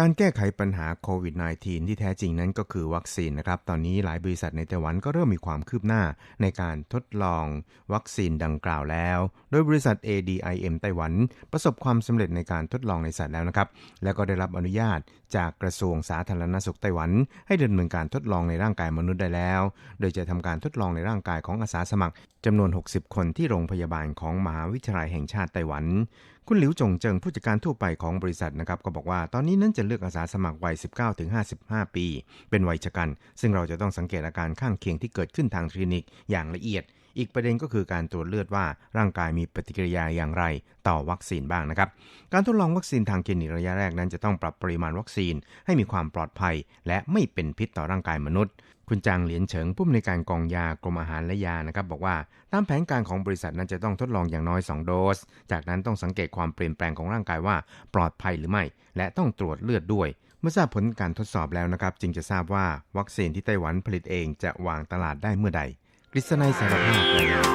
การแก้ไขปัญหาโควิด -19 ที่แท้จริงนั้นก็คือวัคซีนนะครับ ตอนนี้หลายบริษัทในไต้หวันก็เริ่มมีความคืบหน้าในการทดลองวัคซีนดังกล่าวแล้ว โดยบริษัท ADIM ไต้หวัน ประสบความสำเร็จในการทดลองในสัตว์แล้วนะครับ แล้วก็ได้รับอนุญาตจากกระทรวงสาธารณสุขไต้หวัน ให้ดำเนินการทดลองในร่างกายมนุษย์ได้แล้ว โดยจะทำการทดลองในร่างกายของอาสาสมัครจำนวน 60 คนที่โรงพยาบาลของมหาวิทยาลัยแห่งชาติไต้หวัน คุณหลิวจงเจิงผู้จัดการทั่วไปของบริษัทนะครับก็บอกว่าตอนนี้นั้นจะเลือกอาสาสมัครวัย 19-55 ปี เป็นวัยชะกัน ซึ่งเราจะต้องสังเกตอาการข้างเคียงที่เกิดขึ้นทางคลินิกอย่างละเอียด อีกประเด็นก็คือการตรวจเลือดว่าร่างกายมีปฏิกิริยาอย่างไรต่อวัคซีนบ้างนะครับ การทดลองวัคซีนทางคลินิกระยะแรกนั้นจะต้องปรับปริมาณวัคซีนให้มีความปลอดภัย และไม่เป็นพิษต่อร่างกายมนุษย์ คุณจางเหลียนเฉิงผู้อำนวยการกองยากรมอาหารและยานะครับบอกว่าตามแผนการของบริษัทนั้นจะต้องทดลองอย่างน้อย 2 โดส จากนั้นต้องสังเกตความเปลี่ยนแปลงของร่างกายว่าปลอดภัยหรือไม่ และต้องตรวจเลือดด้วยเมื่อทราบผลการทดสอบแล้วนะครับ จึงจะทราบว่าวัคซีนที่ไต้หวันผลิตเองจะวางตลาดได้เมื่อใด กฤษณัยสารภาพรายงาน